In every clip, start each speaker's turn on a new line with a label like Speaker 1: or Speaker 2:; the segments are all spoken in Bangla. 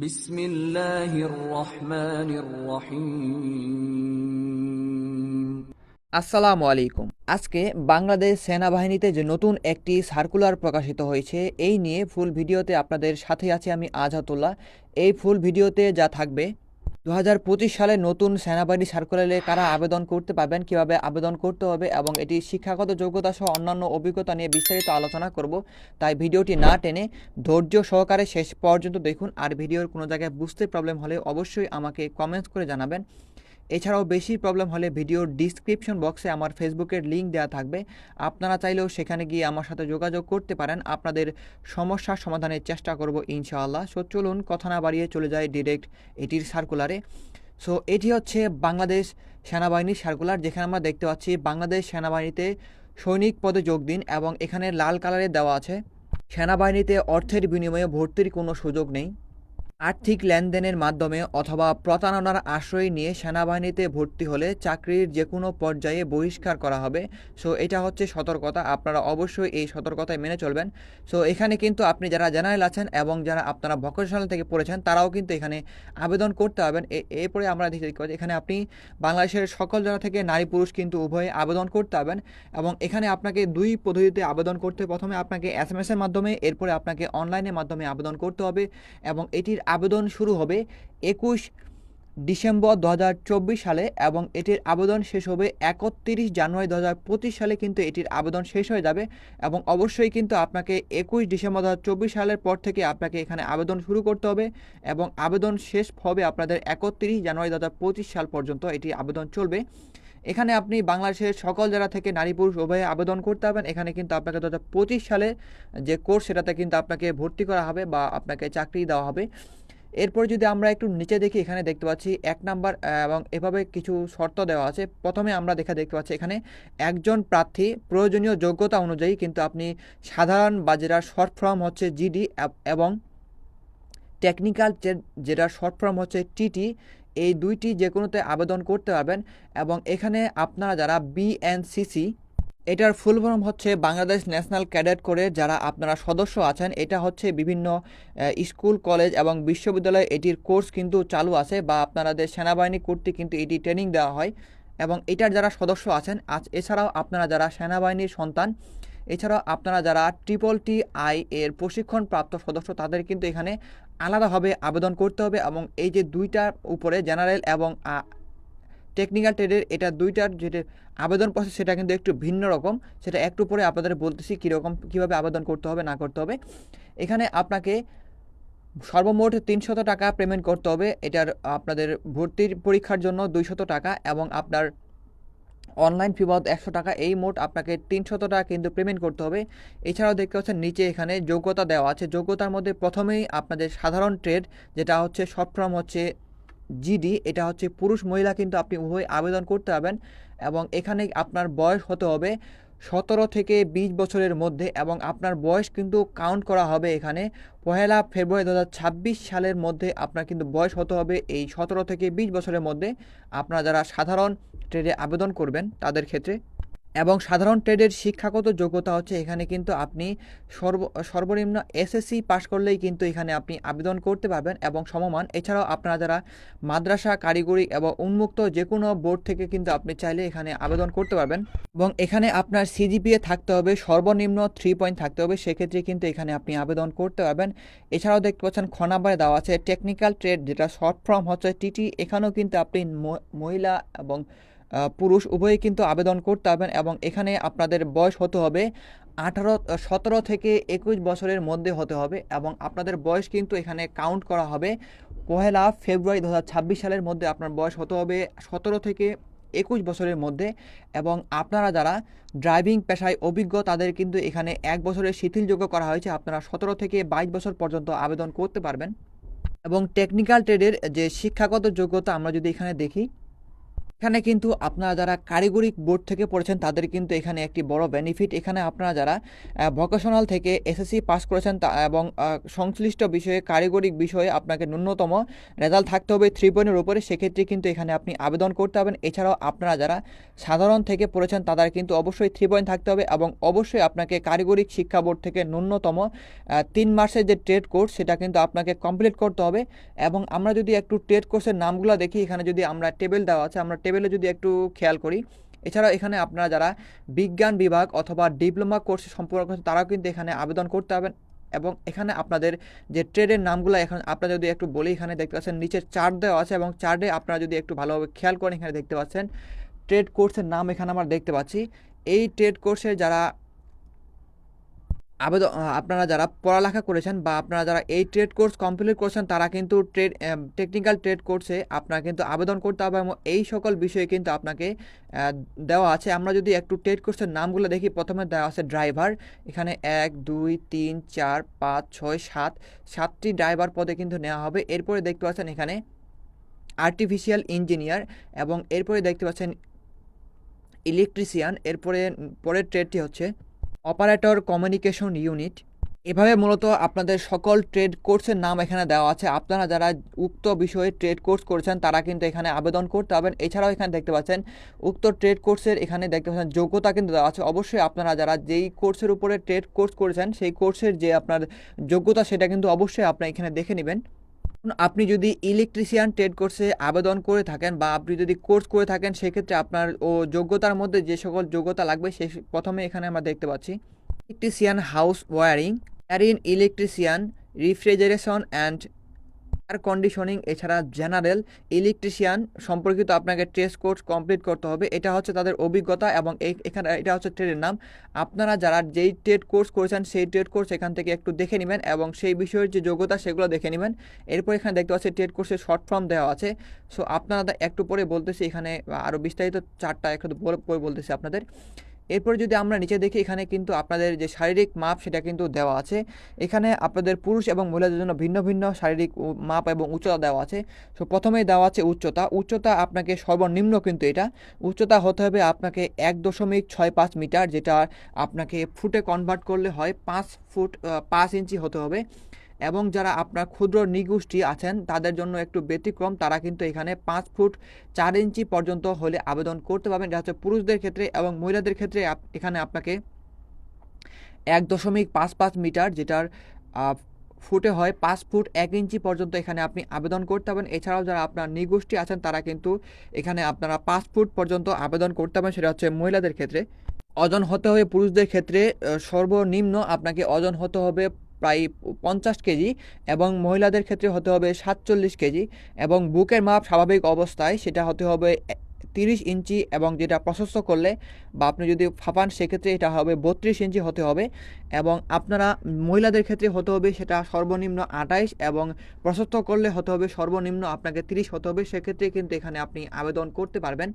Speaker 1: বিসমিল্লাহির রহমানির রহিম
Speaker 2: আসসালামু আলাইকুম। আজকে বাংলাদেশ সেনাবাহিনীতে যে নতুন একটি সার্কুলার প্রকাশিত হয়েছে, এই নিয়ে ফুল ভিডিওতে আপনাদের সাথে আছে আমি আজাতুল্লাহ এই ফুল ভিডিওতে যা থাকবে দু হাজার পঁচিশ সালে নতুন সেনাবাহিনী সার্কুলারে কারা আবেদন করতে পারবেন, কীভাবে আবেদন করতে হবে এবং এটি শিক্ষাগত যোগ্যতা সহ অন্যান্য অভিজ্ঞতা নিয়ে বিস্তারিত আলোচনা করব, তাই ভিডিওটি না টেনে ধৈর্য সহকারে শেষ পর্যন্ত দেখুন। আর ভিডিওর কোনো জায়গায় বুঝতে প্রবলেম হলে অবশ্যই আমাকে কমেন্টস করে জানাবেন। এছাড়াও বেশি প্রবলেম হলে ভিডিওর ডিসক্রিপশন বক্সে আমার ফেসবুকের লিঙ্ক দেওয়া থাকবে। আপনারা চাইলেও সেখানে গিয়ে আমার সাথে যোগাযোগ করতে পারেন। আপনাদের সমস্যার সমাধানের চেষ্টা করব ইনশাআল্লাহ। সো চলুন কথা না বাড়িয়ে চলে যায় ডিরেক্ট এটির সার্কুলারে সো এটি হচ্ছে বাংলাদেশ সেনাবাহিনীর সার্কুলার যেখানে আমরা দেখতে পাচ্ছি বাংলাদেশ সেনাবাহিনীতে সৈনিক পদে যোগ দিন এবং এখানে লাল কালারে দেওয়া আছে, সেনাবাহিনীতে অর্থের বিনিময়ে ভর্তির কোনো সুযোগ নেই। আর্থিক লেনদেনের মাধ্যমে অথবা প্রতারণার আশ্রয় নিয়ে সেনাবাহিনীতে ভর্তি হলে চাকরির যে কোনো পর্যায়ে বহিষ্কার করা হবে। সো এটা হচ্ছে সতর্কতা। আপনারা অবশ্যই এই সতর্কতায় মেনে চলবেন। সো এখানে কিন্তু আপনি যারা জেনারেল আছেন এবং যারা আপনারা ভকেশনাল থেকে পড়েছেন, তারাও কিন্তু এখানে আবেদন করতে পারবেন। এরপরে আমরা দেখতে পাচ্ছি এখানে আপনি বাংলাদেশের সকল জায়গা থেকে নারী পুরুষ কিন্তু উভয়ে আবেদন করতে পারবেন এবং এখানে আপনাকে দুই পদ্ধতিতে আবেদন করতে প্রথমে আপনাকে এস এম এর মাধ্যমে, এরপরে আপনাকে অনলাইনের মাধ্যমে আবেদন করতে হবে এবং এটির আবেদন শুরু হবে একুশ ডিসেম্বর দু হাজার চব্বিশ সালে এবং এটির আবেদন শেষ হবে একত্রিশ জানুয়ারি দু হাজার পঁচিশ সালে কিন্তু এটির আবেদন শেষ হয়ে যাবে এবং অবশ্যই কিন্তু আপনাকে একুশ ডিসেম্বর দু হাজার চব্বিশ সালের পর থেকে আপনাকে এখানে আবেদন শুরু করতে হবে এবং আবেদন শেষ হবে আপনাদের একত্রিশ জানুয়ারি দুহাজার পঁচিশ সাল পর্যন্ত এটি আবেদন চলবে। এখানে আপনি বাংলাদেশের সকল জায়গা থেকে নারী পুরুষ উভয়ে আবেদন করতে পারবেন। এখানে কিন্তু আপনাকে দু হাজার পঁচিশ সালে যে কোর্স সেটাতে কিন্তু আপনাকে ভর্তি করা হবে বা আপনাকে চাকরি দেওয়া হবে। এরপর যদি আমরা একটু নিচে দেখি, এখানে দেখতে পাচ্ছি এক নাম্বার এবং এভাবে কিছু শর্ত দেওয়া আছে। প্রথমে আমরা দেখা দেখতে পাচ্ছি এখানে একজন প্রার্থী প্রয়োজনীয় যোগ্যতা অনুযায়ী কিন্তু আপনি সাধারণ বা যেটা শর্ট ফর্ম হচ্ছে জিডি এবং টেকনিক্যাল যেটা শর্ট ফর্ম হচ্ছে টিটি, এই দুইটি যে কোনোতে আবেদন করতে পারবেন। এবং এখানে আপনারা যারা বিএনসিসি এটার ফুল ফর্ম হচ্ছে বাংলাদেশ ন্যাশনাল ক্যাডেট করে যারা আপনারা সদস্য আছেন। এটা হচ্ছে বিভিন্ন স্কুল, কলেজ এবং বিশ্ববিদ্যালয়ে এটির কোর্স কিন্তু চালু আছে বা আপনাদের সেনাবাহিনী কর্তৃক কিন্তু এটি ট্রেনিং দেওয়া হয় এবং এটার যারা সদস্য আছেন, আজ এছাড়াও আপনারা যারা সেনাবাহিনীর সন্তান, এছাড়াও আপনারা যারা ট্রিপল টি আই এর প্রশিক্ষণপ্রাপ্ত সদস্য, তাদের কিন্তু এখানে আলাদাভাবে আবেদন করতে হবে এবং এই যে দুইটার উপরে জেনারেল এবং টেকনিক্যাল ট্রেডের এটা দুইটার যেটা আবেদন প্রসেস সেটা কিন্তু একটু ভিন্ন রকম। সেটা একটু পরে আপনাদের বলতেছি কীরকম, কীভাবে আবেদন করতে হবে, না করতে হবে। এখানে আপনাকে সর্বমোট তিনশত টাকা পেমেন্ট করতে হবে। এটার আপনাদের ভর্তির পরীক্ষার জন্য দুইশত টাকা এবং আপনার অনলাইন ফি বাবদ একশো টাকা। এই মোট আপনাকে তিনশত টাকা কিন্তু পেমেন্ট করতে হবে। এছাড়াও দেখতে পাচ্ছেন নিচে এখানে যোগ্যতা দেওয়া আছে। যোগ্যতার মধ্যে প্রথমেই আপনাদের সাধারণ ট্রেড যেটা হচ্ছে শর্ট ফর্ম হচ্ছে জিডি এটা হচ্ছে পুরুষ মহিলা কিন্তু আপনি উভয় আবেদন করতে পারবেন এবং এখানে আপনার বয়স হতে হবে সতেরো থেকে বিশ বছরের মধ্যে এবং আপনার বয়স কিন্তু কাউন্ট করা হবে এখানে। পহেলা ফেব্রুয়ারি দু হাজার ছাব্বিশ সালের মধ্যে আপনার কিন্তু বয়স হতে হবে এই সতেরো থেকে বিশ বছরের মধ্যে। আপনারা যারা সাধারণ ট্রেডে আবেদন করবেন তাদের ক্ষেত্রে এবং সাধারণ ট্রেডের শিক্ষাগত যোগ্যতা হচ্ছে এখানে কিন্তু আপনি সর্ব, সর্বনিম্ন এসএসসি পাশ করলেই কিন্তু এখানে আপনি আবেদন করতে পারবেন এবং সমমান। এছাড়াও আপনারা যারা মাদ্রাসা, কারিগরি এবং উন্মুক্ত যে কোনো বোর্ড থেকে কিন্তু আপনি চাইলে এখানে আবেদন করতে পারবেন। এবং এখানে আপনার সিজিপিএ থাকতে হবে, সর্বনিম্ন থ্রি পয়েন্ট থাকতে হবে, সেক্ষেত্রে কিন্তু এখানে আপনি আবেদন করতে পারবেন। এছাড়াও দেখতে পাচ্ছেন খ নাম্বারে দেওয়া আছে টেকনিক্যাল ট্রেড যেটা শর্ট ফর্ম হচ্ছে টিটি এখানেও কিন্তু আপনি মহিলা এবং পুরুষ উভয়ই কিন্তু আবেদন করতে পারবেন এবং এখানে আপনাদের বয়স হতে হবে আঠারো সতেরো থেকে একুশ বছরের মধ্যে হতে হবে এবং আপনাদের বয়স কিন্তু এখানে কাউন্ট করা হবে পহেলা ফেব্রুয়ারি দু হাজার ছাব্বিশ সালের মধ্যে আপনার বয়স হতে হবে সতেরো থেকে একুশ বছরের মধ্যে এবং আপনারা যারা ড্রাইভিং পেশায় অভিজ্ঞ, তাদের কিন্তু এখানে এক বছরের শিথিলযোগ্য করা হয়েছে। আপনারা সতেরো থেকে বাইশ বছর পর্যন্ত আবেদন করতে পারবেন এবং টেকনিক্যাল ট্রেডের যে শিক্ষাগত যোগ্যতা আমরা যদি এখানে দেখি এখানে কিন্তু আপনারা যারা কারিগরি বোর্ড থেকে পড়েছেন, তাদের কিন্তু এখানে একটি বড় বেনিফিট এখানে আপনারা যারা ভোকেশনাল থেকে এসএসসি পাস করেছেন, তা এবং সংশ্লিষ্ট বিষয়ে, কারিগরিক বিষয়ে আপনাকে ন্যূনতম রেজাল্ট থাকতে হবে থ্রি পয়েন্টের উপরে, সেক্ষেত্রে কিন্তু এখানে আপনি আবেদন করতে হবেন এছাড়াও আপনারা যারা সাধারণ থেকে পড়েছেন, তাদের কিন্তু অবশ্যই থ্রি পয়েন্ট থাকতে হবে এবং অবশ্যই আপনাকে কারিগরিক শিক্ষা বোর্ড থেকে ন্যূনতম তিন মাসের যে ট্রেড কোর্স সেটা কিন্তু আপনাকে কমপ্লিট করতে হবে। এবং আমরা যদি একটু ট্রেড কোর্সের নামগুলো দেখি, এখানে যদি আমরা টেবিল দেওয়া আছে, আমরা টেবিলে যদি একটু খেয়াল করি, এছাড়াও এখানে আপনারা যারা বিজ্ঞান বিভাগ অথবা ডিপ্লোমা কোর্সে সম্পর্ক তারাও কিন্তু এখানে আবেদন করতে হবে এবং এখানে আপনাদের যে ট্রেডের নামগুলো, এখন আপনারা যদি একটু বলি, এখানে দেখতে পাচ্ছেন নিচে চার্ট দেওয়া আছে এবং চার্টে আপনারা যদি একটু ভালোভাবে খেয়াল করেন, এখানে দেখতে পাচ্ছেন ট্রেড কোর্সের নাম এখানে আমরা দেখতে পাচ্ছি। এই ট্রেড কোর্সে যারা আবেদন আপনারা যারা পড়ালেখা করেছেন বা আপনারা যারা এই ট্রেড কোর্স কমপ্লিট করেছেন, তারা কিন্তু ট্রেড টেকনিক্যাল ট্রেড কোর্সে আপনারা কিন্তু আবেদন করতে হবে এবং এই সকল বিষয়ে কিন্তু আপনাকে দেওয়া আছে। আমরা যদি একটু ট্রেড কোর্সের নামগুলো দেখি, প্রথমে দেওয়া আছে ড্রাইভার এখানে এক, দুই, তিন, চার, পাঁচ, ছয়, সাত, সাতটি ড্রাইভার পদে কিন্তু নেওয়া হবে। এরপরে দেখতে পাচ্ছেন এখানে আর্টিফিশিয়াল ইঞ্জিনিয়ার এবং এরপরে দেখতে পাচ্ছেন ইলেকট্রিশিয়ান এরপরে, পরের ট্রেডটি হচ্ছে অপারেটর কমিউনিকেশন ইউনিট। এভাবে মূলত আপনাদের সকল ট্রেড কোর্সের নাম এখানে দেওয়া আছে। আপনারা যারা উক্ত বিষয়ে ট্রেড কোর্স করেছেন, তারা কিন্তু এখানে আবেদন করতে হবেন এছাড়াও এখানে দেখতে পাচ্ছেন, উক্ত ট্রেড কোর্সের এখানে দেখতে পাচ্ছেন, যোগ্যতা কিন্তু দেওয়া আছে। অবশ্যই আপনারা যারা যেই কোর্সের উপরে ট্রেড কোর্স করেছেন, সেই কোর্সের যে আপনার যোগ্যতা, সেটা কিন্তু অবশ্যই আপনার এখানে দেখে নেবেন। আপনি যদি ইলেকট্রিশিয়ান ট্রেড কোর্সে আবেদন করে থাকেন বা আপনি যদি কোর্স করে থাকেন, সেক্ষেত্রে আপনার ও যোগ্যতার মধ্যে যে সকল যোগ্যতা লাগবে, সে প্রথমে এখানে আমরা দেখতে পাচ্ছি electrician house wiring arene electrician refrigeration and air conditioning এছাড়া জেনারেল ইলেকট্রিশিয়ান সম্পর্কিত আপনাকে টেস্ট কোর্স কমপ্লিট করতে হবে। এটা হচ্ছে তাদের অভিজ্ঞতা এবং এখানে এটা হচ্ছে ট্রেডের নাম। আপনারা যারা যেই ট্রেড কোর্স করেছেন, সেই ট্রেড কোর্স এখান থেকে একটু দেখে নেবেন এবং সেই বিষয়ের যে যোগ্যতা, সেগুলো দেখে নেবেন। এরপর এখানে দেখতে পাচ্ছি ট্রেড কোর্সের শর্ট ফর্ম দেওয়া আছে। সো আপনারা একটু পরে বলতেছি, এখানে আরও বিস্তারিত চারটা একটু পরে বলতেছি আপনাদের। এরপর যদি আমরা নিচে দেখি, এখানে কিন্তু আপনাদের যে শারীরিক মাপ, সেটা কিন্তু দেওয়া আছে। এখানে আপনাদের পুরুষ এবং মহিলাদের জন্য ভিন্ন ভিন্ন শারীরিক মাপ এবং উচ্চতা দেওয়া আছে। সো প্রথমেই দেওয়া আছে উচ্চতা। উচ্চতা আপনাকে সর্বনিম্ন কিন্তু এটা। উচ্চতা হতে হবে আপনাকে এক দশমিক ছয় পাঁচ মিটার, যেটা আপনাকে ফুটে কনভার্ট করলে হয় পাঁচ ফুট পাঁচ ইঞ্চি হতে হবে। এবং যারা আপনার ক্ষুদ্র নিগোষ্ঠী আছেন, তাদের জন্য একটু ব্যতিক্রম। তারা কিন্তু এখানে পাঁচ ফুট চার ইঞ্চি পর্যন্ত হলে আবেদন করতে পারবেন। এটা হচ্ছে পুরুষদের ক্ষেত্রে এবং মহিলাদের ক্ষেত্রে এখানে আপনাকে এক দশমিক পাঁচ পাঁচ মিটার যেটার ফুটে হয় পাঁচ ফুট এক ইঞ্চি পর্যন্ত এখানে আপনি আবেদন করতে পারবেন। এছাড়াও যারা আপনার নিগোষ্ঠী আছেন, তারা কিন্তু এখানে আপনারা পাঁচ ফুট পর্যন্ত আবেদন করতে পারবেন। সেটা হচ্ছে মহিলাদের ক্ষেত্রে। ওজন হতে হবে পুরুষদের ক্ষেত্রে সর্বনিম্ন আপনাকে ওজন হতে হবে প্রায় পঞ্চাশ কেজি এবং মহিলাদের ক্ষেত্রে হতে হবে সাতচল্লিশ কেজি এবং বুকের মাপ স্বাভাবিক অবস্থায় সেটা হতে হবে তিরিশ ইঞ্চি এবং যেটা প্রশস্ত করলে বা আপনি যদি ফাঁপান সেক্ষেত্রে এটা হবে বত্রিশ ইঞ্চি হতে হবে এবং আপনারা মহিলাদের ক্ষেত্রে হতে হবে সেটা সর্বনিম্ন আঠাইশ এবং প্রশস্ত করলে হতে হবে সর্বনিম্ন আপনাকে তিরিশ হতে হবে, সেক্ষেত্রে কিন্তু এখানে আপনি আবেদন করতে পারবেন।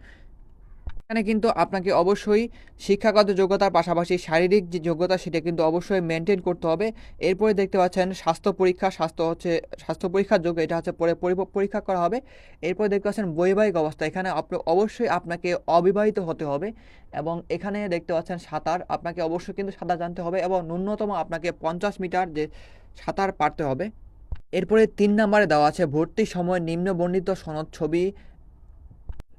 Speaker 2: এখানে কিন্তু আপনাকে অবশ্যই শিক্ষাগত যোগ্যতার পাশাপাশি শারীরিক যে যোগ্যতা সেটা কিন্তু অবশ্যই মেনটেন করতে হবে। এরপরে দেখতে পাচ্ছেন স্বাস্থ্য পরীক্ষা, স্বাস্থ্য হচ্ছে, স্বাস্থ্য পরীক্ষার যোগ্য এটা হচ্ছে পরে পরীক্ষা করা হবে। এরপরে দেখতে পাচ্ছেন বৈবাহিক অবস্থা, এখানে অবশ্যই আপনাকে অবিবাহিত হতে হবে এবং এখানে দেখতে পাচ্ছেন সাঁতার, আপনাকে অবশ্যই কিন্তু সাঁতার জানতে হবে এবং ন্যূনতম আপনাকে পঞ্চাশ মিটার যে সাঁতার পারতে হবে। এরপরে তিন নম্বরে দেওয়া আছে ভর্তির সময় নিম্ন বর্ণিত সনদ ছবি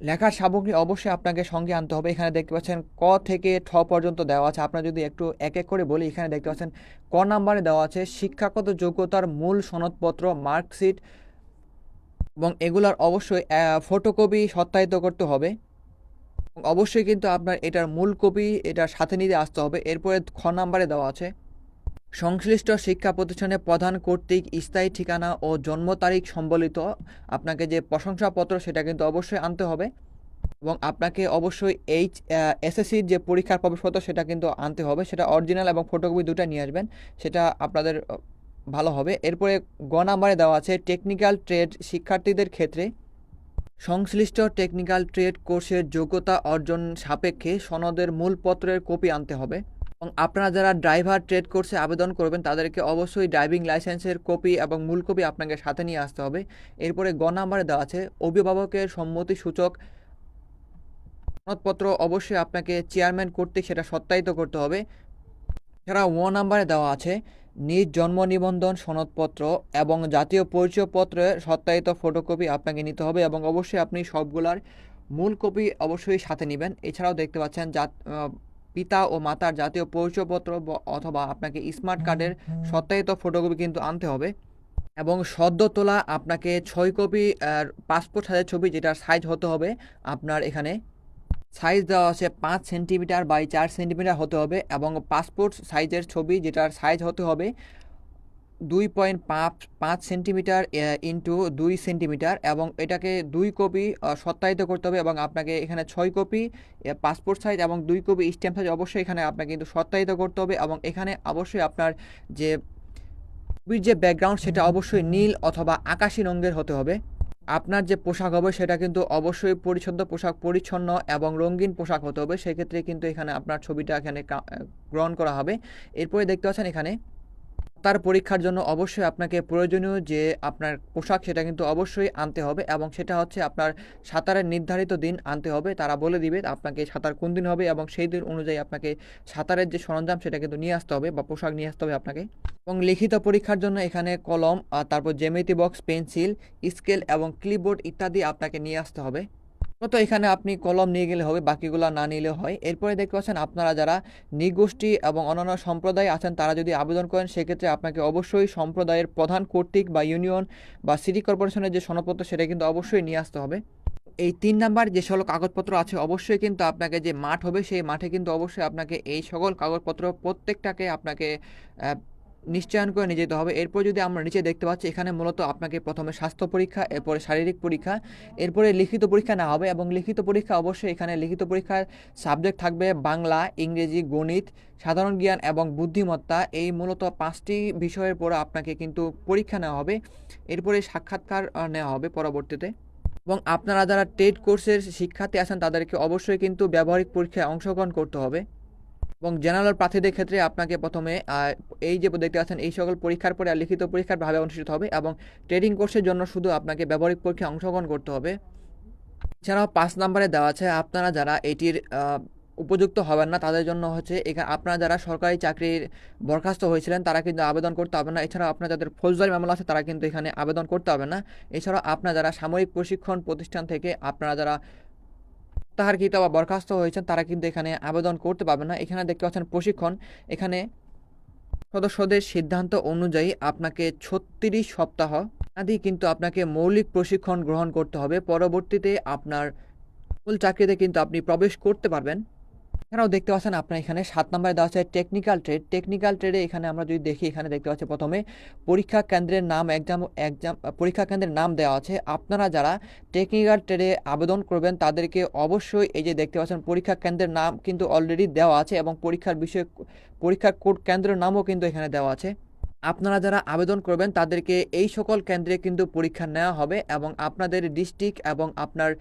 Speaker 2: লেখার সামগ্রী অবশ্যই আপনাকে সঙ্গে আনতে হবে। এখানে দেখতে পাচ্ছেন ক থেকে ঠ পর্যন্ত দেওয়া আছে। আপনার যদি একটু এক এক করে বলি, এখানে দেখতে পাচ্ছেন ক নাম্বারে দেওয়া আছে, শিক্ষাগত যোগ্যতার মূল সনদপত্র, মার্কশিট এবং এগুলার অবশ্যই ফটোকপি সত্যায়িত করতে হবে। অবশ্যই কিন্তু আপনার এটার মূল কপি এটার সাথে নিতে আসতে হবে। এরপরে খ নাম্বারে দেওয়া আছে। সংশ্লিষ্ট শিক্ষা প্রতিষ্ঠানে প্রধান কর্তৃক স্থায়ী ঠিকানা ও জন্ম তারিখ সম্বলিত আপনাকে যে প্রশংসাপত্র, সেটা কিন্তু অবশ্যই আনতে হবে এবং আপনাকে অবশ্যই এইচ এসএসসির যে পরীক্ষার প্রবেশপত্র, সেটা কিন্তু আনতে হবে। সেটা অরিজিনাল এবং ফটোকপি দুটো নিয়ে আসবেন। সেটা আপনাদের ভালো হবে। এরপরে গ নাম্বারে দেওয়া আছে, টেকনিক্যাল ট্রেড শিক্ষার্থীদের ক্ষেত্রে সংশ্লিষ্ট টেকনিক্যাল ট্রেড কোর্সের যোগ্যতা অর্জন সাপেক্ষে সনদের মূলপত্রের কপি আনতে হবে। এবং আপনারা যারা ড্রাইভার ট্রেড কোর্সে আবেদন করবেন, তাদেরকে অবশ্যই ড্রাইভিং লাইসেন্সের কপি এবং মূল কপি আপনাকে সাথে নিয়ে আসতে হবে। এরপরে গ নাম্বারে দেওয়া আছে, অভিভাবকের সম্মতি সূচক সনদপত্র অবশ্যই আপনাকে চেয়ারম্যান কর্তৃক সেটা সত্যায়িত করতে হবে। এছাড়া ও নাম্বারে দেওয়া আছে, নিজ জন্ম নিবন্ধন সনদপত্র এবং জাতীয় পরিচয়পত্রের সত্যায়িত ফটোকপি আপনাকে নিতে হবে এবং অবশ্যই আপনি সবগুলার মূল কপি অবশ্যই সাথে নেবেন। এছাড়াও দেখতে পাচ্ছেন পিতা ও মাতার জাতীয় পরিচয়পত্র অথবা আপনাকে স্মার্ট কার্ডের সত্যায়িত ফটোকপি কিন্তু আনতে হবে। এবং সদ্য তোলা আপনাকে ছয় কপি পাসপোর্ট সাইজের ছবি যেটার সাইজ হতে হবে, আপনার এখানে সাইজ দেওয়া আছে পাঁচ সেন্টিমিটার বাই চার সেন্টিমিটার হতে হবে এবং পাসপোর্ট সাইজের ছবি যেটার সাইজ হতে হবে দুই পয়েন্ট পাঁচ সেন্টিমিটার ইন্টু দুই সেন্টিমিটার এবং এটাকে দুই কপি সত্যায়িত করতে হবে এবং আপনাকে এখানে ছয় কপি পাসপোর্ট সাইজ এবং দুই কপি স্ট্যাম্প সাইজ অবশ্যই এখানে আপনাকে কিন্তু সত্যায়িত করতে হবে এবং এখানে অবশ্যই আপনার যে ছবির যে ব্যাকগ্রাউন্ড সেটা অবশ্যই নীল অথবা আকাশী রঙের হতে হবে। আপনার যে পোশাক হবে সেটা কিন্তু অবশ্যই পরিচ্ছন্ন পোশাক, পরিচ্ছন্ন এবং রঙিন পোশাক হতে হবে। সেক্ষেত্রে কিন্তু এখানে আপনার ছবিটা এখানে গ্রহণ করা হবে। এরপরে দেখতে পাচ্ছেন এখানে তার পরীক্ষার জন্য অবশ্যই আপনাকে প্রয়োজনীয় যে আপনার পোশাক, সেটা কিন্তু অবশ্যই আনতে হবে এবং সেটা হচ্ছে আপনার সাঁতারের নির্ধারিত দিন আনতে হবে। তারা বলে দিবে আপনাকে সাঁতার কোন দিন হবে এবং সেই দিন অনুযায়ী আপনাকে সাঁতারের যে সরঞ্জাম, সেটা কিন্তু নিয়ে আসতে হবে বা পোশাক নিয়ে আসতে হবে আপনাকে। এবং লিখিত পরীক্ষার জন্য এখানে কলম, আর তারপর জ্যামিতি বক্স, পেন্সিল, স্কেল এবং ক্লিপবোর্ড ইত্যাদি আপনাকে নিয়ে আসতে হবে। তো এখানে আপনি কলম নিয়ে গেলে হবে, বাকিগুলো না নিলে হয়। এরপরে দেখতে পাচ্ছেন আপনারা যারা নিগোষ্ঠী এবং অন্যান্য সম্প্রদায় আছেন, তারা যদি আবেদন করেন, সেক্ষেত্রে আপনাকে অবশ্যই সম্প্রদায়ের প্রধান কর্তৃক বা ইউনিয়ন বা সিটি কর্পোরেশনের যে সনদপত্র, সেটা কিন্তু অবশ্যই নিয়ে আসতে হবে। এই তিন নাম্বার যে সকল কাগজপত্র আছে, অবশ্যই কিন্তু আপনাকে যে মাঠ হবে, সেই মাঠে কিন্তু অবশ্যই আপনাকে এই সকল কাগজপত্র প্রত্যেকটাকে আপনাকে নিশ্চয়ন করে নিয়ে যেতে হবে। এরপর যদি আমরা নিচে দেখতে পাচ্ছি, এখানে মূলত আপনাকে প্রথমে স্বাস্থ্য পরীক্ষা, এরপরে শারীরিক পরীক্ষা, এরপরে লিখিত পরীক্ষা না হবে এবং লিখিত পরীক্ষা অবশ্যই এখানে লিখিত পরীক্ষার সাবজেক্ট থাকবে বাংলা, ইংরেজি, গণিত, সাধারণ জ্ঞান এবং বুদ্ধিমত্তা। এই মূলত পাঁচটি বিষয়ের পরে আপনাকে কিন্তু পরীক্ষা নেওয়া হবে। এরপরে সাক্ষাৎকার নেওয়া হবে পরবর্তীতে। এবং আপনারা যারা টেট কোর্সের শিক্ষার্থী আছেন, তাদেরকে অবশ্যই কিন্তু ব্যবহারিক পরীক্ষায় অংশগ্রহণ করতে হবে। এবং জেনারেল প্রার্থীদের ক্ষেত্রে আপনাকে প্রথমে এই যে দেখতে পাচ্ছেন, এই সকল পরীক্ষার পরে লিখিত পরীক্ষার ভাবে অনুষ্ঠিত হবে এবং ট্রেডিং কোর্সের জন্য শুধু আপনাকে ব্যবহারিক পরীক্ষায় অংশগ্রহণ করতে হবে। এছাড়াও পাঁচ নম্বরে দেওয়া আছে, আপনারা যারা এটির উপযুক্ত হবেন না, তাদের জন্য হচ্ছে এখানে আপনারা যারা সরকারি চাকরির বরখাস্ত হয়েছিলেন, তারা কিন্তু আবেদন করতে হবে না। এছাড়াও আপনার যাদের ফৌজদারি মামলা আছে, তারা কিন্তু এখানে আবেদন করতে হবে না। এছাড়াও আপনারা যারা সামরিক প্রশিক্ষণ প্রতিষ্ঠান থেকে, আপনারা যারা প্রত্যাহারকৃত বা বরখাস্ত হয়েছেন, তারা কিন্তু এখানে আবেদন করতে পারবেন না। এখানে দেখতে পাচ্ছেন প্রশিক্ষণ। এখানে সদস্যদের সিদ্ধান্ত অনুযায়ী আপনাকে ছত্রিশ সপ্তাহ আদি কিন্তু আপনাকে মৌলিক প্রশিক্ষণ গ্রহণ করতে হবে। পরবর্তীতে আপনার মূল চাকরিতে কিন্তু আপনি প্রবেশ করতে পারবেন। এছাড়াও দেখতে পাচ্ছেন আপনার এখানে সাত নম্বরে দেওয়া আছে টেকনিক্যাল ট্রেড টেকনিক্যাল ট্রেডে এখানে আমরা যদি দেখি, এখানে দেখতে পাচ্ছি প্রথমে পরীক্ষা কেন্দ্রের নাম এক্সাম এক্সাম পরীক্ষা কেন্দ্রের নাম দেওয়া আছে। আপনারা যারা টেকনিক্যাল ট্রেডে আবেদন করবেন, তাদেরকে অবশ্যই এই যে দেখতে পাচ্ছেন পরীক্ষা কেন্দ্রের নাম কিন্তু অলরেডি দেওয়া আছে এবং পরীক্ষার বিষয়ে, পরীক্ষার কোড কেন্দ্রের নামও কিন্তু এখানে দেওয়া আছে। আপনারা যারা আবেদন করবেন, তাদেরকে এই সকল কেন্দ্রে কিন্তু পরীক্ষা নেওয়া হবে এবং আপনাদের ডিস্ট্রিক্ট এবং আপনার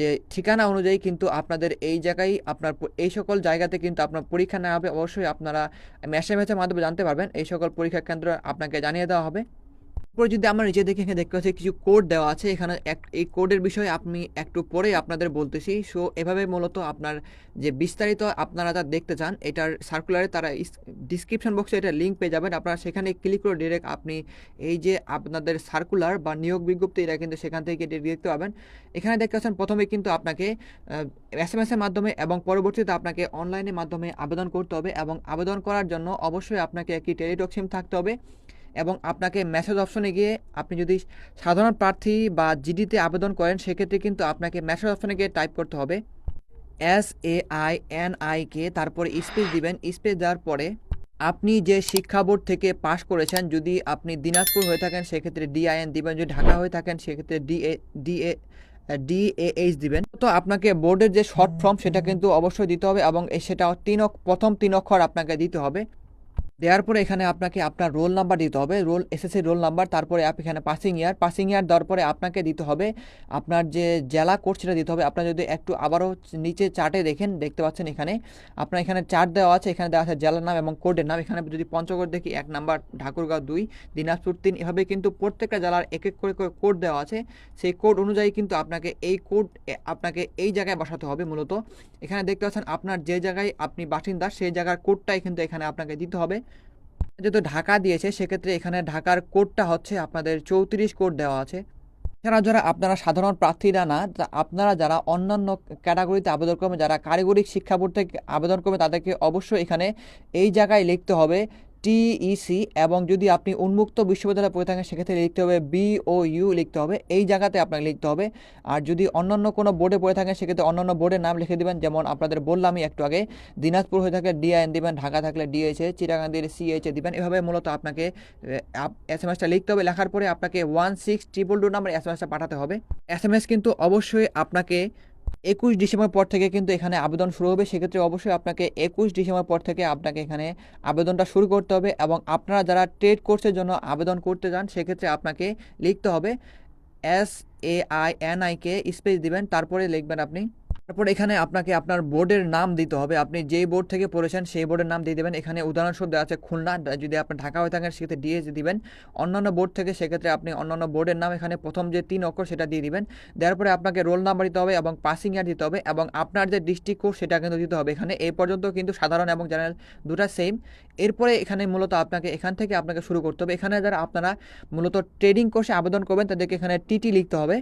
Speaker 2: যে ঠিকানা অনুযায়ী কিন্তু আপনাদের এই জায়গায় আপনার এই সকল জায়গাতে কিন্তু আপনার পরীক্ষা নেওয়া হবে। অবশ্যই আপনারা মেসে মেসের মাধ্যমে জানতে পারবেন। এই সকল পরীক্ষা কেন্দ্র আপনাকে জানিয়ে দেওয়া হবে। এরপর যদি আমরা নিচে দেখে এখানে দেখতে পাচ্ছি, কিছু কোড দেওয়া আছে। এখানে এক, এই কোডের বিষয়ে আমি একটু পরে আপনাদের বলতেছি। সো এভাবে মূলত আপনার যে বিস্তারিত আপনারা যা দেখতে চান, এটার সার্কুলারে তারা ডিসক্রিপশন বক্সে এটা লিঙ্ক পেয়ে যাবেন। আপনারা সেখানে ক্লিক করে ডিরেক্ট আপনি এই যে আপনাদের সার্কুলার বা নিয়োগ বিজ্ঞপ্তি, এটা কিন্তু সেখান থেকে দেখতে পাবেন। এখানে দেখতে পাচ্ছেন, প্রথমে কিন্তু আপনাকে এস এম এর মাধ্যমে এবং পরবর্তীতে আপনাকে অনলাইনের মাধ্যমে আবেদন করতে হবে এবং আবেদন করার জন্য অবশ্যই আপনাকে একটি টেলিটক সিম থাকতে হবে। এবং আপনাকে মেসেজ অপশনে গিয়ে আপনি যদি সাধারণ প্রার্থী বা জিডিতে আবেদন করেন, সেক্ষেত্রে কিন্তু আপনাকে মেসেজ অপশনে গিয়ে টাইপ করতে হবে S A I N I K, তারপরে স্পেস দিবেন। স্পেস দেওয়ার পরে আপনি যে শিক্ষা বোর্ড থেকে পাশ করেছেন, যদি আপনি দিনাজপুর হয়ে থাকেন, সেক্ষেত্রে ডিআইএন দিবেন। যদি ঢাকা হয়ে থাকেন, সেক্ষেত্রে ডিএ ডিএ ডিএএইচ দিবেন। তো আপনাকে বোর্ডের যে শর্ট ফর্ম সেটা কিন্তু অবশ্যই দিতে হবে এবং সেটা তিন প্রথম তিন অক্ষর আপনাকে দিতে হবে। দেওয়ার পরে এখানে আপনাকে আপনার রোল নাম্বার দিতে হবে। রোল, এসএসসি রোল নাম্বার, তারপরে আপনি এখানে পাসিং ইয়ার পাসিং ইয়ার দেওয়ার পরে আপনাকে দিতে হবে, আপনার যে জেলা কোড সেটা দিতে হবে। আপনার যদি একটু আবারও নিচে চার্টে দেখেন, দেখতে পাচ্ছেন এখানে, আপনার এখানে চার্ট দেওয়া আছে, এখানে দেওয়া আছে জেলার নাম এবং কোডের নাম। এখানে যদি পঞ্চগড় দেখি, এক নাম্বার ঠাকুরগাঁও দুই, দিনাজপুর তিন, এভাবে কিন্তু প্রত্যেকটা জেলার এক এক করে করে কোড দেওয়া আছে। সেই কোড অনুযায়ী কিন্তু আপনাকে এই কোড আপনাকে এই জায়গায় বসাতে হবে মূলত। এখানে দেখতে পাচ্ছেন আপনার যে জায়গায় আপনি বাসিন্দা, সেই জায়গার কোডটাই কিন্তু এখানে আপনাকে দিতে হবে। যেহেতু ঢাকা দিয়েছে, সেক্ষেত্রে এখানে ঢাকার কোডটা হচ্ছে আপনাদের চৌত্রিশ কোড দেওয়া আছে। এছাড়া যারা আপনারা সাধারণ প্রার্থীরা না আপনারা যারা অন্যান্য ক্যাটাগরিতে আবেদন করবেন, যারা কারিগরিক শিক্ষা বোর্ড থেকে আবেদন করবে তাদেরকে অবশ্যই এখানে এই জায়গায় লিখতে হবে টিইসি এবং যদি আপনি উন্মুক্ত বিশ্ববিদ্যালয়ে পড়ে থাকেন, সেক্ষেত্রে লিখতে হবে বি ও ইউ লিখতে হবে। এই জায়গাতে আপনাকে লিখতে হবে। আর যদি অন্যান্য কোনো বোর্ডে পড়ে থাকেন, সেক্ষেত্রে অন্যান্য বোর্ডের নাম লিখে দেবেন। যেমন আপনাদের বললামই একটু আগে, দিনাজপুর হয়ে থাকলে ডিআইএন দিবেন, ঢাকা থাকলে ডিএইচএ চিরাগান দিলে সিএইচএ দিবেন। এভাবে মূলত আপনাকে এস এম এসটা লিখতে হবে। লেখার পরে আপনাকে one six triple two number S M এসটা পাঠাতে হবে। এস এম এস কিন্তু অবশ্যই আপনাকে একুশ ডিসেম্বর পর থেকে কিন্তু এখানে আবেদন শুরু হবে। সেক্ষেত্রে অবশ্যই আপনাকে একুশ ডিসেম্বর পর থেকে আপনাকে এখানে আবেদনটা শুরু করতে হবে এবং আপনারা যারা ট্রেড কোর্সের জন্য আবেদন করতে যান, সেক্ষেত্রে আপনাকে লিখতে হবে S A I N I K space দিবেন, তারপরে লিখবেন আপনি তারপর এখানে আপনাকে আপনার বোর্ডের নাম দিতে হবে। আপনি যেই বোর্ড থেকে পড়েছেন, সেই বোর্ডের নাম দিয়ে দেবেন। এখানে উদাহরণস্বরূপ দেওয়া আছে খুলনা। যদি আপনি ঢাকা হয়ে থাকেন সেক্ষেত্রে ডিএস দিবেন। অন্যান্য বোর্ড থেকে সেক্ষেত্রে আপনি অন্যান্য বোর্ডের নাম এখানে প্রথম যে তিন অক্ষর সেটা দিয়ে দিবেন। দেওয়ার পরে আপনাকে রোল নাম্বার দিতে হবে এবং পাসিং ইয়ার দিতে হবে এবং আপনার যে ডিস্ট্রিক্ট কোড সেটা কিন্তু দিতে হবে এখানে। এই পর্যন্ত কিন্তু সাধারণ এবং জেনারেল দুটা সেম এরপরে এখানে মূলত আপনাকে এখান থেকে আপনাকে শুরু করতে হবে। এখানে যারা আপনারা মূলত ট্রেডিং কোর্সে আবেদন করবেন, তাদেরকে এখানে টিটি লিখতে হবে।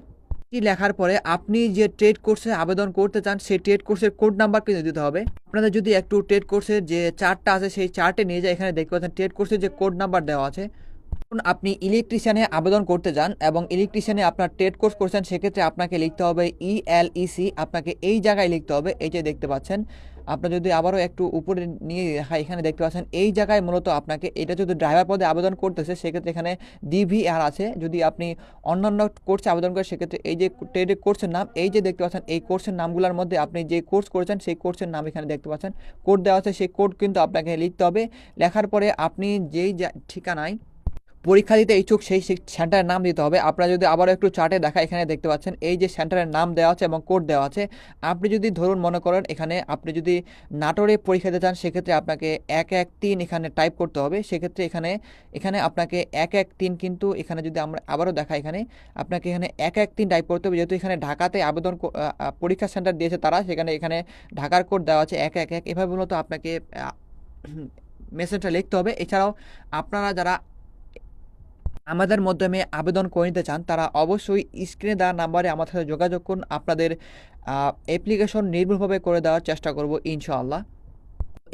Speaker 2: লেখার পরে আপনি যে ট্রেড কোর্সে আবেদন করতে চান, সেই ট্রেড কোর্সের কোড নাম্বার কিন্তু দিতে হবে। আপনাদের যদি একটু ট্রেড কোর্সের যে চার্টটা আছে, সেই চার্টে নিয়ে যায়, এখানে দেখতে পাচ্ছেন ট্রেড কোর্সের যে কোড নাম্বার দেওয়া আছে। আপনি ইলেকট্রিশিয়ানে আবেদন করতে যান এবং ইলেকট্রিশিয়ানে আপনার ট্রেড কোর্স করছেন, সেক্ষেত্রে আপনাকে লিখতে হবে ইএলইসি আপনাকে এই জায়গায় লিখতে হবে, এই যে দেখতে পাচ্ছেন। আপনার যদি আবারও একটু উপরে নিয়ে দেখা এখানে দেখতে পাচ্ছেন, এই জায়গায় মূলত আপনাকে এটা যদি ড্রাইভার পদে আবেদন করতেছে, সেক্ষেত্রে এখানে ডিভিআর আছে। যদি আপনি অন্যান্য কোর্সে আবেদন করেন সেক্ষেত্রে এই যে ট্রেডের কোর্সের নাম, এই যে দেখতে পাচ্ছেন, এই কোর্সের নামগুলোর মধ্যে আপনি যে কোর্স করেছেন, সেই কোর্সের নাম এখানে দেখতে পাচ্ছেন। কোড দেওয়া আছে, সেই কোড কিন্তু আপনাকে লিখতে হবে। লেখার পরে আপনি যেই ঠিকানায় পরীক্ষা দিতে ইচ্ছুক সেই সেন্টারের নাম দিতে হবে। আপনারা যদি আবারও একটু চার্টে দেখা এখানে দেখতে পাচ্ছেন, এই যে সেন্টারের নাম দেওয়া আছে এবং কোড দেওয়া আছে, আপনি যদি ধরুন মনে করেন এখানে আপনি যদি নাটোরে পরীক্ষা দিতে চান, সেক্ষেত্রে আপনাকে এক এক তিন এখানে টাইপ করতে হবে। সেক্ষেত্রে এখানে এখানে আপনাকে এক এক তিন কিন্তু এখানে যদি আমরা আবারও দেখা এখানে, আপনাকে এখানে এক এক তিন টাইপ করতে হবে। যেহেতু এখানে ঢাকাতে আবেদন পরীক্ষা সেন্টার দিয়েছে তারা, সেখানে এখানে ঢাকার কোড দেওয়া আছে এক এক এক। এভাবে মূলত আপনাকে মেসেজটা লিখতে হবে। এছাড়াও আপনারা যারা আমাদের মাধ্যমে আবেদন করে নিতে চান, তারা অবশ্যই স্ক্রিনে দেওয়া নাম্বারে আমার সাথে যোগাযোগ করুন। আপনাদের অ্যাপ্লিকেশন নির্ভুলভাবে করে দেওয়ার চেষ্টা করব, ইনশাআল্লাহ।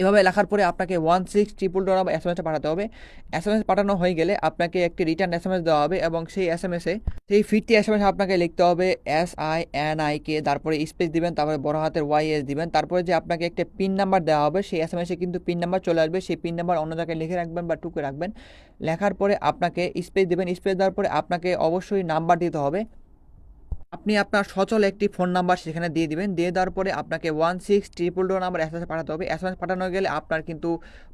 Speaker 2: এভাবে লেখার পরে আপনাকে one six triple dollar S M এসটা পাঠাতে হবে। এস এম এস পাঠানো হয়ে গেলে আপনাকে একটি রিটার্ন এস এম এস দেওয়া হবে এবং সেই এস এম এসে সেই ফিরতি এস এম এস আপনাকে লিখতে হবে S I N I K তারপরে স্পেস দিবেন, তারপরে বড় হাতের ওয়াই এস দিবেন, তারপরে যে আপনাকে একটা পিন নাম্বার দেওয়া হবে, সেই এস এম এসে কিন্তু পিন নাম্বার চলে আসবে, সেই পিন নাম্বার অন্য জায়গায় লিখে রাখবেন বা টুকে রাখবেন। লেখার পরে আপনাকে স্পেস দেবেন স্পেস দেওয়ার পরে আপনাকে অবশ্যই নাম্বার দিতে হবে। আপনি আপনার সচল একটি ফোন নাম্বার সেখানে দিয়ে দিবেন। দিয়ে দেওয়ার পরে আপনাকে ওয়ান সিক্স ট্রিপল ডো নাম্বার এস পাঠাতে হবে। এস পাঠানো গেলে আপনার কিন্তু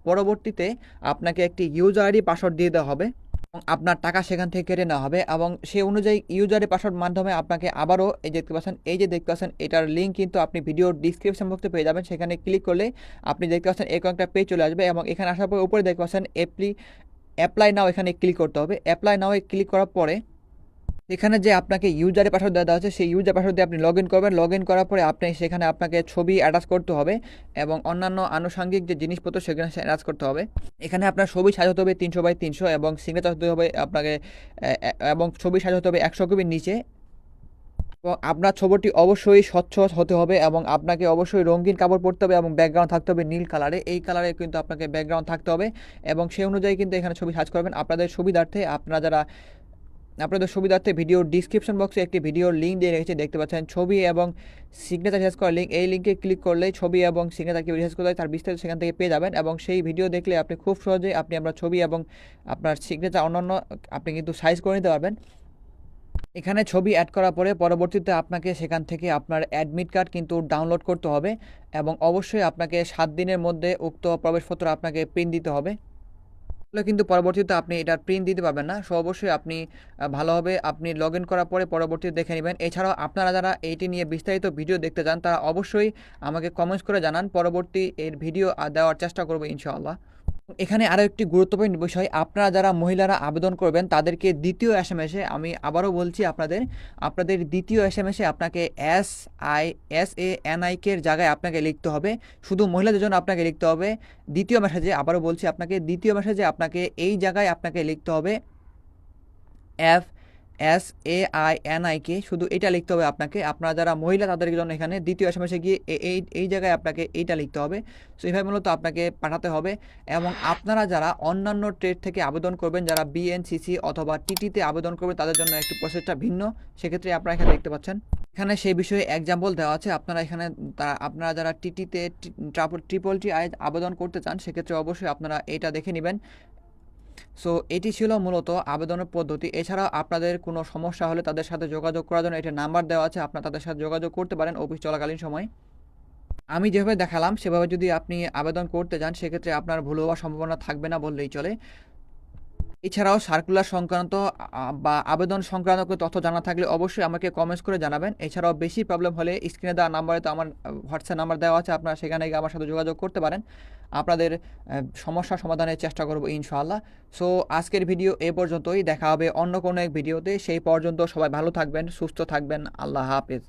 Speaker 2: পরবর্তীতে আপনাকে একটি ইউজার আইডি পাসওয়ার্ড দিয়ে দেওয়া হবে এবং আপনার টাকা সেখান থেকে কেটে নেওয়া হবে এবং সেই অনুযায়ী ইউজার পাসওয়ার্ড মাধ্যমে আপনাকে আবারও এই দেখতে পাচ্ছেন, এই যে দেখতে পাচ্ছেন, এটার লিঙ্ক কিন্তু আপনি ভিডিওর ডিসক্রিপশন বক্সে পেয়ে যাবেন। সেখানে ক্লিক করলে আপনি দেখতে পাচ্ছেন এরকম একটা পেজ চলে আসবে এবং এখানে আসার পর উপরে দেখতে পাচ্ছেন অ্যাপ্লি অ্যাপ্লাই নাও এখানে ক্লিক করতে হবে। অ্যাপ্লাই নাও ক্লিক করার পরে এখানে যে আপনাকে ইউজারের পাসওয়ার্ড দেওয়া হচ্ছে সেই ইউজার পাসওয়ার্ড দিয়ে আপনি লগ ইন করবেন। লগ ইন করার পরে আপনি সেখানে আপনাকে ছবি অ্যাটাচ করতে হবে এবং অন্যান্য আনুষঙ্গিক যে জিনিসপত্র সেখানে অ্যাটাচ করতে হবে। এখানে আপনার ছবি সাজাতে হবে তিনশো বাই তিনশো এবং সিগনেচার হতে হবে আপনাকে এবং ছবি সাজাতে হবে একশো কপির নিচে। এবং আপনার ছবিটি অবশ্যই স্বচ্ছ হতে হবে এবং আপনাকে অবশ্যই রঙিন কাপড় পরতে হবে এবং ব্যাকগ্রাউন্ড থাকতে হবে নীল কালারে এই কালারে কিন্তু আপনাকে ব্যাকগ্রাউন্ড থাকতে হবে এবং সেই অনুযায়ী কিন্তু এখানে ছবি সাজ করবেন। আপনাদের সুবিধার্থে আপনারা যারা আপনাদের সুবিধার্থে ভিডিওর ডিসক্রিপশন বক্সে একটি ভিডিওর লিঙ্ক দিয়ে রেখেছি, দেখতে পাচ্ছেন ছবি এবং সিগনেচার রিসার্চ করার লিঙ্ক এই লিঙ্কে ক্লিক করলে ছবি এবং সিগনেচার কীভাবে করতে হয় তার বিস্তারিত সেখান থেকে পেয়ে যাবেন এবং সেই ভিডিও দেখলে আপনি খুব সহজেই আপনি আপনার ছবি এবং আপনার সিগনেচার অন্যান্য আপনি কিন্তু সাইজ করে নিতে পারবেন। এখানে ছবি অ্যাড করার পরে পরবর্তীতে আপনাকে সেখান থেকে আপনার অ্যাডমিট কার্ড কিন্তু ডাউনলোড করতে হবে এবং অবশ্যই আপনাকে সাত দিনের মধ্যে উক্ত প্রবেশপত্র আপনাকে প্রিন্ট দিতে হবে। কিন্তু পরবর্তীতে আপনি এটার প্রিন্ট দিতে পারবেন না। সো অবশ্যই আপনি ভালোভাবে আপনি লগ ইন করার পরে পরবর্তীতে দেখে নেবেন। এছাড়াও আপনারা যারা এইটি নিয়ে বিস্তারিত ভিডিও দেখতে চান, তারা অবশ্যই আমাকে কমেন্টস করে জানান। পরবর্তী এর ভিডিও দেওয়ার চেষ্টা করব ইনশাআল্লাহ। এখানে আরও একটি গুরুত্বপূর্ণ বিষয়, আপনারা যারা মহিলারা আবেদন করবেন, তাদেরকে দ্বিতীয় এস এম এসে আমি আবারও বলছি আপনাদের আপনাদের দ্বিতীয় এস এম এসে আপনাকে S I S A N আইকের জায়গায় আপনাকে লিখতে হবে। শুধু মহিলাদের জন্য আপনাকে লিখতে হবে। দ্বিতীয় মেসেজে আবারও বলছি আপনাকে, দ্বিতীয় মেসেজে আপনাকে এই জায়গায় আপনাকে লিখতে হবে F S A I N I K শুধু এটা লিখতে হবে আপনাকে। আপনারা যারা মহিলা, তাদের জন্য এখানে দ্বিতীয় এস এম এসে গিয়ে এই এই জায়গায় আপনাকে এইটা লিখতে হবে। সো এইভাবে মূলত আপনাকে পাঠাতে হবে এবং আপনারা যারা অন্যান্য ট্রেড থেকে আবেদন করবেন, যারা বিএনসিসি অথবা টিটিতে আবেদন করবেন, তাদের জন্য একটু প্রসেসটা ভিন্ন। সেক্ষেত্রে আপনারা এখানে দেখতে পাচ্ছেন। এখানে সেই বিষয়ে এক্সাম্পল দেওয়া আছে। আপনারা এখানে তারা আপনারা যারা টিটিতে ট্রিপল টি আই আবেদন করতে চান, সেক্ষেত্রে অবশ্যই আপনারা এটা দেখে নেবেন। সো এটি ছিল মূলত আবেদনের পদ্ধতি। এছাড়াও আপনাদের কোনো সমস্যা হলে তাদের সাথে যোগাযোগ করার জন্য এটা নাম্বার দেওয়া আছে। আপনারা তাদের সাথে যোগাযোগ করতে পারেন অফিস চলাকালীন সময়। আমি যেভাবে দেখালাম, সেভাবে যদি আপনি আবেদন করতে যান, সেক্ষেত্রে আপনার ভুল হওয়ার সম্ভাবনা থাকবে না বললেই চলে। এছাড়াও সার্কুলার সংক্রান্ত বা আবেদন সংক্রান্ত কোনো তথ্য জানা থাকলে অবশ্যই আমাকে কমেন্টস করে জানাবেন। এছাড়াও বেশি প্রবলেম হলে স্ক্রিনে দেওয়া নাম্বারে তো আমার হোয়াটসঅ্যাপ নাম্বার দেওয়া আছে, আপনারা সেখানে গিয়ে আমার সাথে যোগাযোগ করতে পারেন। আপনাদের সমস্যা সমাধানের চেষ্টা করব ইনশাআল্লাহ। সো আজকের ভিডিও এ পর্যন্তই, দেখা হবে অন্য কোনো এক ভিডিওতে সেই পর্যন্ত সবাই ভালো থাকবেন, সুস্থ থাকবেন। আল্লাহ হাফেজ।